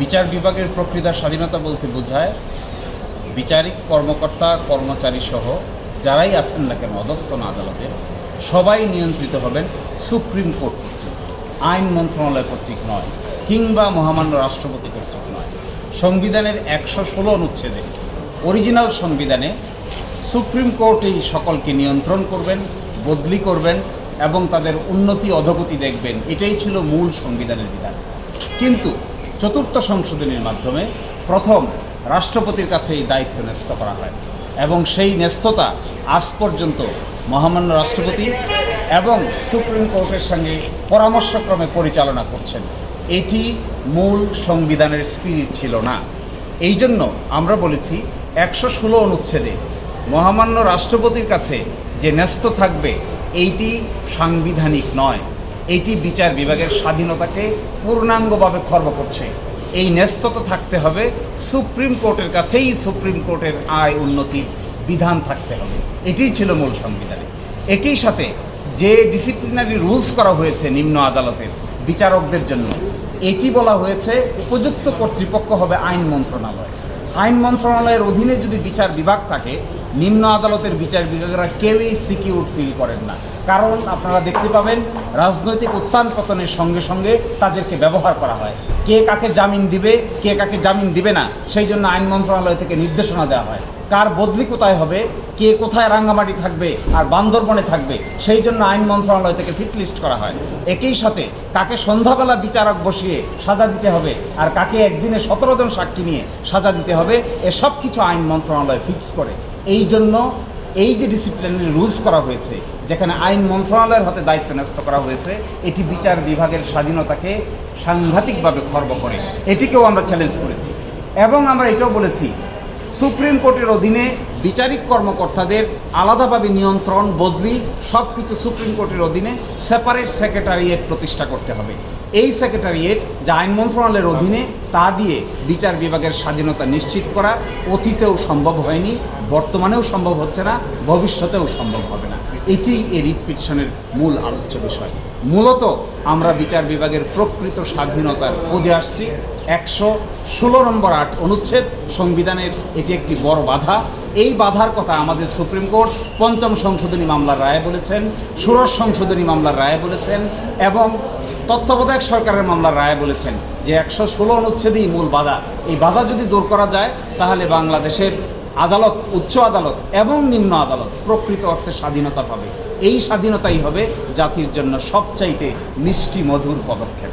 বিচার বিভাগের প্রকৃত স্বাধীনতা বলতে বোঝায়, বিচারিক কর্মকর্তা, কর্মচারী সহ যারাই আছেন না কেন অধস্তন আদালতে, সবাই নিয়ন্ত্রিত হবেন সুপ্রিম কোর্ট কর্তৃক। আইন মন্ত্রণালয় কর্তৃক নয়, কিংবা মহামান্য রাষ্ট্রপতি কর্তৃক নয়। সংবিধানের একশো ষোলো অনুচ্ছেদে অরিজিনাল সংবিধানে সুপ্রিম কোর্টেই সকলকে নিয়ন্ত্রণ করবেন, বদলি করবেন এবং তাদের উন্নতি, অধোগতি দেখবেন। এটাই ছিল মূল সংবিধানের বিধান। কিন্তু চতুর্থ সংশোধনীর মাধ্যমে প্রথম রাষ্ট্রপতির কাছে এই দায়িত্ব ন্যস্ত করা হয় এবং সেই ন্যস্ততা আজ পর্যন্ত মহামান্য রাষ্ট্রপতি এবং সুপ্রিম কোর্টের সঙ্গে পরামর্শক্রমে পরিচালনা করছেন। এটি মূল সংবিধানের স্পিরিট ছিল না। এই জন্য আমরা বলেছি একশো ষোলো অনুচ্ছেদে মহামান্য রাষ্ট্রপতির কাছে যে ন্যস্ত থাকবে, এইটি সাংবিধানিক নয়। এইটি বিচার বিভাগের স্বাধীনতাকে পূর্ণাঙ্গভাবে খর্ব করছে। এই ন্যস্ততা থাকতে হবে, সুপ্রিম কোর্টের কাছেই সুপ্রিম কোর্টের আয় উন্নতির বিধান থাকতে হবে। এটিই ছিল মূল সংবিধানে। একই সাথে যে ডিসিপ্লিনারি রুলস করা হয়েছে নিম্ন আদালতের বিচারকদের জন্য, এটি বলা হয়েছে উপযুক্ত কর্তৃপক্ষ হবে আইন মন্ত্রণালয়। আইন মন্ত্রণালয়ের অধীনে যদি বিচার বিভাগ থাকে নিম্ন আদালতের বিচার বিভাগেরা কেউই সিকিউর ফিল করেন না। কারণ আপনারা দেখতে পাবেন, রাজনৈতিক উত্থান পতনের সঙ্গে সঙ্গে তাদেরকে ব্যবহার করা হয়। কে কাকে জামিন দিবে, কে কাকে জামিন দিবে না, সেই জন্য আইন মন্ত্রণালয় থেকে নির্দেশনা দেওয়া হয়। কার বদলি কোথায় হবে, কে কোথায় রাঙ্গামাটি থাকবে, আর বান্দরবনে থাকবে, সেই জন্য আইন মন্ত্রণালয় থেকে ফিট লিস্ট করা হয়। একই সাথে কাকে সন্ধ্যাবেলা বিচারক বসিয়ে সাজা দিতে হবে, আর কাকে একদিনে সতেরো জন সাক্ষী নিয়ে সাজা দিতে হবে, এসব কিছু আইন মন্ত্রণালয় ফিক্স করে। এই জন্য এই যে ডিসিপ্লিনারি রুলস করা হয়েছে, যেখানে আইন মন্ত্রণালয়ের হাতে দায়িত্ব ন্যস্ত করা হয়েছে, এটি বিচার বিভাগের স্বাধীনতাকে সাংঘাতিকভাবে খর্ব করে। এটিকেও আমরা চ্যালেঞ্জ করেছি। এবং আমরা এটাও বলেছি, সুপ্রিম কোর্টের অধীনে বিচারিক কর্মকর্তাদের আলাদাভাবে নিয়ন্ত্রণ, বদলি সব কিছু সুপ্রিম কোর্টের অধীনে সেপারেট সেক্রেটারিয়েট প্রতিষ্ঠা করতে হবে। এই সেক্রেটারিয়েট যা আইন মন্ত্রণালয়ের অধীনে, তা দিয়ে বিচার বিভাগের স্বাধীনতা নিশ্চিত করা অতীতেও সম্ভব হয়নি, বর্তমানেও সম্ভব হচ্ছে না, ভবিষ্যতেও সম্ভব হবে না। এটি এই রিট পিটিশনের মূল আলোচ্য বিষয়। মূলত আমরা বিচার বিভাগের প্রকৃত স্বাধীনতার খোঁজে আসছি। একশো ষোলো নম্বর আট অনুচ্ছেদ সংবিধানের এটি একটি বড় বাধা। এই বাধার কথা আমাদের সুপ্রিম কোর্ট পঞ্চম সংশোধনী মামলার রায়ে বলেছেন, ষোড়শ সংশোধনী মামলার রায়ে বলেছেন এবং তত্ত্বাবধায়ক সরকারের মামলার রায় বলেছেন যে একশো ষোলো অনুচ্ছেদেই মূল বাধা। এই বাধা যদি দূর করা যায়, তাহলে বাংলাদেশের আদালত, উচ্চ আদালত এবং নিম্ন আদালত প্রকৃত অর্থে স্বাধীনতা পাবে। এই স্বাধীনতাই হবে জাতির জন্য সবচাইতে মিষ্টি মধুর পদক্ষেপ।